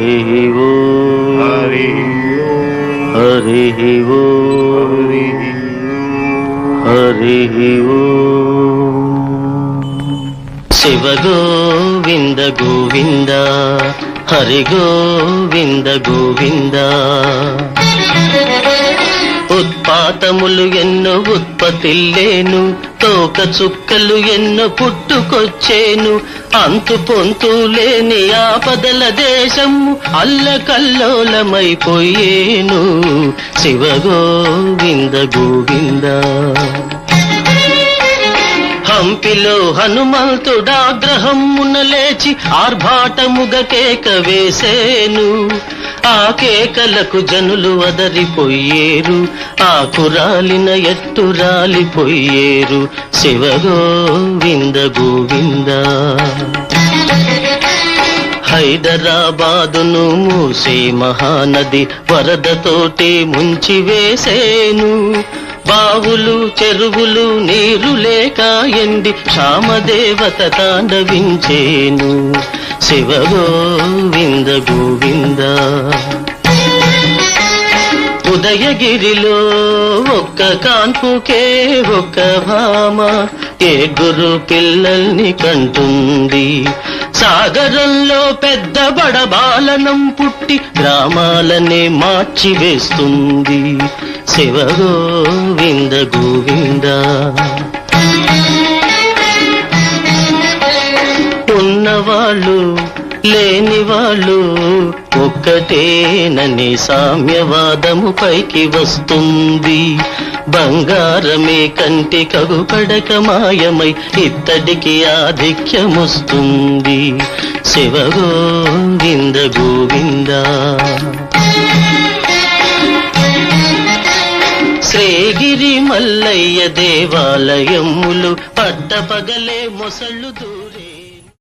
హరి ఓ హరి హరి ఓ హరి ఓ శివ గోవింద గోవింద హరి గోవింద గోవింద. ఉత్పాతములు ఎన్నో ఉత్పత్తి లేను తోక చుక్కలు ఎన్నో పుట్టుకొచ్చేను. అంతు పొంతు లేని ఆపదల దేశము అల్లకల్లోలమైపోయేను. శివ గోవింద గోవింద. హంపిలో హనుమంతుడాగ్రహమున లేచి ఆర్భాటముగ కేక వేసేను. ఆ కేకలకు జనులు వదరిపోయేరు ఆ కురాలిన ఎట్టు రాలిపోయేరు శివగోవింద గోవింద హైదరాబాదును మూసే మహానది వరదతోటి ముంచి వేసేను. బావులు చెరువులు నీరు లేక ఎండి క్షామదేవత తాండవించేను. శివగో గోవింద గోవింద. ఉదయగిరిలో ఒక్క కాన్పుకే ఒక్క భామ ఏ గురు పిల్లల్ని కంటుంది. సాగరంలో పెద్ద బడబాలనం పుట్టి గ్రామాలనే మార్చివేస్తుంది శివ గోవింద గోవింద. లేని వాళ్ళు ఒక్కటేనని సామ్యవాదము పైకి వస్తుంది. బంగారమే కంటి కగుపడక మాయమై ఇత్తడికి ఆధిక్యమొస్తుంది. శివ గోవింద గోవింద. శ్రీగిరి మల్లయ్య దేవాలయములు పట్టపగలే మొసళ్ళు దూరే